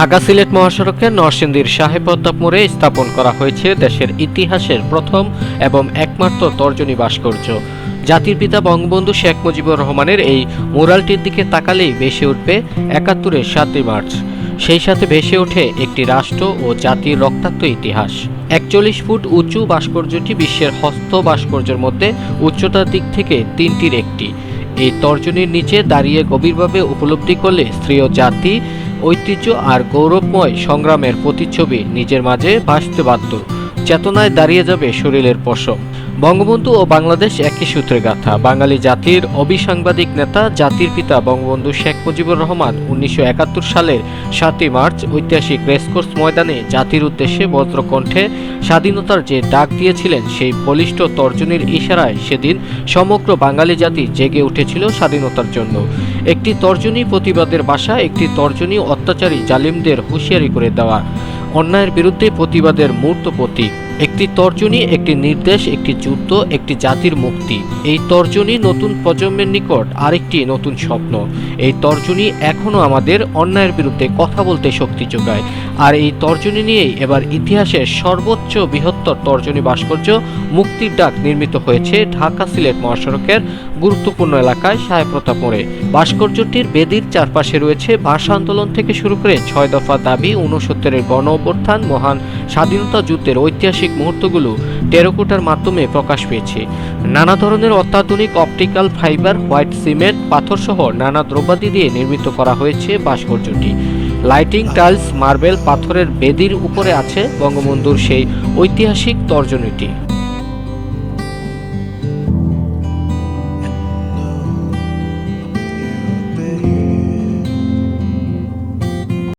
ঢাকা সিলেট মহাসড়কের নরসিংদীর সাহেব মোড়ে স্থাপন করা হয়েছে দেশের ইতিহাসের প্রথম এবং একমাত্র তর্জনী ভাস্কর্য। জাতির পিতা বঙ্গবন্ধু শেখ মুজিবুর রহমানের এই মুরালটির দিকে তাকালেই ভেসে উঠবে একাত্তরের সাতই মার্চ। সেই সাথে ভেসে ওঠে একটি রাষ্ট্র ও জাতির রক্তাক্ত ইতিহাস। একচল্লিশ ফুট উঁচু ভাস্কর্যটি বিশ্বের হস্ত ভাস্কর্যের মধ্যে উচ্চতার দিক থেকে তিনটির একটি। এই তর্জনীর নিচে দাঁড়িয়ে গভীরভাবে উপলব্ধি করলে স্ত্রী ও জাতি ঐতিহ্য আর গৌরবময় সংগ্রামের প্রতিচ্ছবি নিজের মাঝে ভাসতে বাধ্য। চেতনায় দাঁড়িয়ে যাবে শরীরের পশম। বঙ্গবন্ধু ও বাংলাদেশ একই সূত্রে গাথা। বাঙালি জাতির অবিসাংবাদিক নেতা, জাতির পিতা বঙ্গবন্ধু শেখ মুজিবুর রহমান উনিশশো একাত্তর সালের সাতই মার্চ ঐতিহাসিক রেসকোর্স ময়দানে জাতির উদ্দেশ্যে বজ্রকণ্ঠে স্বাধীনতার যে ডাক দিয়েছিলেন, সেই বলিষ্ঠ তর্জনীর ইশারায় সেদিন সমগ্র বাঙালি জাতি জেগে উঠেছিল স্বাধীনতার জন্য। একটি তর্জনী প্রতিবাদের ভাষা একটি তর্জনী অত্যাচারী জালিমদের হুঁশিয়ারি করে দেওয়া। অন্যায়ের বিরুদ্ধে প্রতিবাদের মূর্ত প্রতীক। একটি তর্জনী, একটি নির্দেশ, একটি যুদ্ধ, একটি জাতির মুক্তি। এই তর্জনী নতুন প্রজন্মের নিকট আরেকটি নতুন স্বপ্ন। এই তর্জনী এখনও আমাদের অন্যায়ের বিরুদ্ধে কথা বলতে শক্তি যোগায়। আর এই তর্জনী নিয়েই এবার ইতিহাসের সর্বোচ্চ বৃহত্তর তর্জনী ভাস্কর্য মুক্তির ডাক নির্মিত হয়েছে ঢাকা সিলেট মহাসড়কের গুরুত্বপূর্ণ এলাকায় সাহেব প্রতাপ ভাস্কর্যটির বেদির চারপাশে রয়েছে ভাষা আন্দোলন থেকে শুরু করে ছয় দফা দাবি, ঊনসত্তরের গণ অভ্যুত্থান মহান স্বাধীনতা যুদ্ধের ঐতিহাসিক মুহূর্তগুলো টেরোকোটার মাধ্যমে প্রকাশ পেয়েছে। নানা ধরনের অত্যাধুনিক অপটিক্যাল ফাইবার, হোয়াইট সিমেন্ট, পাথরসহ নানা দ্রব্যাদি দিয়ে নির্মিত করা হয়েছে ভাস্কর্যটি। লাইটিং, টাইলস, মার্বেল, পাথরের বেদির উপরে আছে বঙ্গবন্ধুর সেই ঐতিহাসিক তর্জনীটি।